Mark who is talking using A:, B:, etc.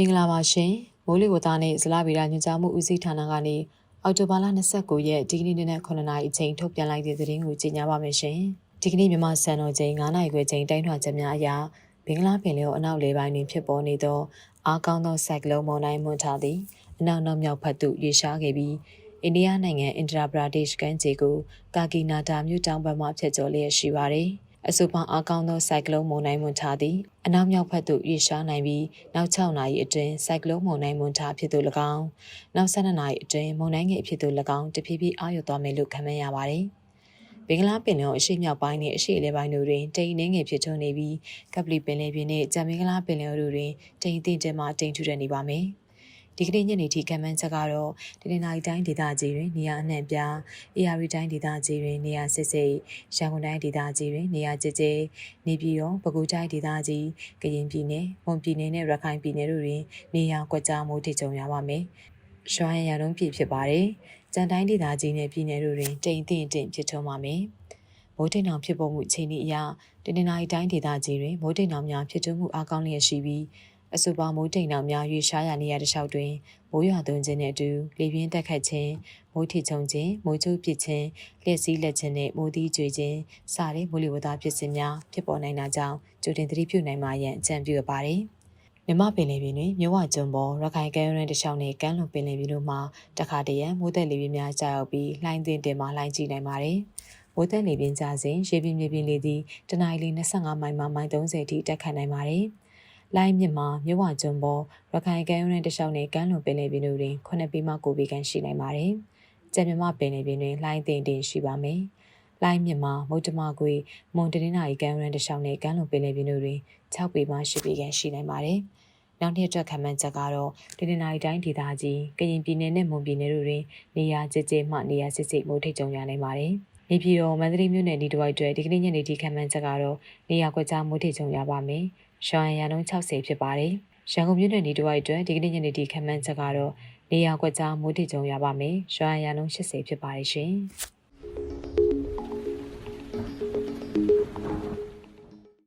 A: င်္ဂလာပါရှင်မိုးလေဝသနဲ့ဇလဗေဒညွှန်ကြားမှုဦးစီးဌာနကနေအောက်တိုဘာလ29ရက်ဒီကနေ့နေ့9နာရီအချိန်ထုတ်ပြန်လိုက်တဲ့သတင်းကိုကြီးညာပါမယ်ရှင်ဒီကနေ့မြန်မာစံတော်ချိန်9နာရီခွဲချိန်တိုင်းထွာချက်များအရာဘင်္ဂလားပင်လယ်အနောက်လေပိုင်းတွင်ဖြစ်ပေါ်နေသောအားကောင်းသောစိုက်ကလုန်းမုန်တိုင်းမွန်ထားသည်အနောက်နောက်မြောက်ဖက်သို့ရေရှားခဲ့ပြီးအိန္ဒိယနိုင်ငံအင်ဒရာပရာဒေ့ရှ်ကမ်းခြေကိုကာကီနာတာမြို့တောင်ဘက်မှဖြတ်ကျော်လျက်ရှိပါသည် အဆိုပါအားကောင်းသောစိုက်ကလုန်းမုန်တိုင်းမွန်ထားသည်အနောက်မြောက်ဖက်သို့ရွေ့ရှားနိုင်ပြီးနောက်6နာရီအတွင်းစိုက်ကလုန်းမုန်တိုင်းမွန်ထားဖြစ်သို့၎င်းနောက်12နာရီအတွင်းမုန်တိုင်းငယ်အဖြစ်သို့၎င်းတဖြည်းဖြည်းအားရသွားမယ်လို့ခန့်မှန်းရပါတယ်။ဘင်္ဂလားပင်လယ်အရှေ့မြောက်ပိုင်းနဲ့အရှေ့အလယ်ပိုင်းတို့တွင်တိမ်နှင်းငယ်ဖြစ်ထွန်းနေပြီးကပလီပင်လယ်ပြင်နှင့်ဂျမ်မင်္ဂလားပင်လယ်တို့တွင်တိမ်အထင်ကျမှတိမ်ထူထပ်နေပါမယ်။ ဒီကနေ့ညနေထိကမ်းမှန်းချက်ကတော့တနင်္လာရီတိုင်းဒေသကြီးတွင်နေရာအနှံ့ပြား၊အေရီတိုင်းဒေသကြီးတွင်နေရာစစ်စစ်၊ရန်ကုန်တိုင်းဒေသကြီးတွင်နေရာကျကျနေပြည်တော်ပဲခူးတိုင်းဒေသကြီးကရင်ပြည်နယ်၊မွန်ပြည်နယ်နဲ့ရခိုင်ပြည်နယ်တို့တွင်နေရာကွက်ကြားမိုးထကြုံရပါမယ်။ရွှမ်းရံလုံးပြည့်ဖြစ်ပါတယ်။ကြံတိုင်းဒေသကြီးနဲ့ပြည်နယ်တို့တွင်တိမ်တင့်တင့်ဖြစ်ထွန်းပါမယ်။မိုးတိမ်အောင်ဖြစ်ပေါ်မှုအခြေအနေအရတနင်္လာရီတိုင်းဒေသကြီးတွင်မိုးတိမ်အောင်များဖြစ်ထွန်းမှုအကောင်းလျက်ရှိပြီး အဆိုပါမိုးတိမ်တော်များရွေရှားရနေရတဲ့လျှောက်တွင်မိုးရွာသွန်းခြင်းနှင့်အတူလေပြင်းတက်ခတ်ခြင်းမိုးထချုံခြင်းမိုးချိုးပစ်ခြင်းလျှက်စီးလက်ခြင်းနှင့်မိုးသီးကျွေခြင်းစတဲ့မိုးလေဝသဖြစ်စဉ်များဖြစ်ပေါ်နိုင်တာကြောင့်ကြိုတင်သတိပြုနိုင်မှရန်အကြံပြုရပါတယ်မြမပင်လယ်ပြင်တွင်မြဝကျွန်းပေါ်ရခိုင်ကမ်းရိုးတန်းတစ်လျှောက်နှင့်ကမ်းလွန်ပင်လယ်ပြင်တို့မှာတခါတရံမိုးသက်လေပြင်းများကြာရောက်ပြီးလှိုင်းသွင်းတင်မှလှိုင်းကြည့်နိုင်ပါတယ်။မိုးသက်လေပြင်းကြစဉ်ရေပြင်မြေပြင်လေသည်တနအီလ25မိုင်မှမိုင်30ထိတက်ခတ်နိုင်ပါတယ်။ လိုင်းမြစ်မှာမြဝကျွန်းပေါ်ရခိုင်ကမ်းရိုးတန်းတစ်လျှောက်နဲ့ကမ်းလွန်ပင်လယ်ပြင်တို့တွင်9ပေမှ9ပေခန့်ရှိနိုင်ပါတယ်။ကြံမြမပင်လယ်ပြင်တွင်လိုင်းတင်တင်ရှိပါမယ်။လိုင်းမြစ်မှာမုတ်တမကွေမွန်တရင်းနာရီကမ်းရိုးတန်းတစ်လျှောက်နဲ့ကမ်းလွန်ပင်လယ်ပြင်တို့တွင်6ပေမှ10ပေခန့်ရှိနိုင်ပါတယ်။နောက်တစ်အတွက်ခံမှန်းချက်ကတော့တနင်္လာရီတိုင်းဒေသကြီးကရင်ပြည်နယ်နဲ့မွန်ပြည်နယ်တို့တွင်နေရာကျကျမှနေရာစစ်စစ်မိုးထိတ်ကြုံရနိုင်ပါတယ်။ နေပြည်တော်မန္တလေးမြို့နယ်ဒီတစ်ဝိုက်တွေဒီကနေ့ညနေထိခံမှန်းချက်ကတော့နေရာကွက်ကြားမိုးထိတ်ကြုံရပါမယ်။ရွာရန်လုံး60ဖြစ်ပါတယ်။ရန်ကုန်မြို့နယ်ဒီတစ်ဝိုက်အတွက်ဒီကနေ့ညနေထိခန့်မှန်းချက်ကတော့နေရာကွက်ကြားမိုးတိကျုံရပါမယ်။ရွာရန်လုံး80ဖြစ်ပါတယ်ရှင်။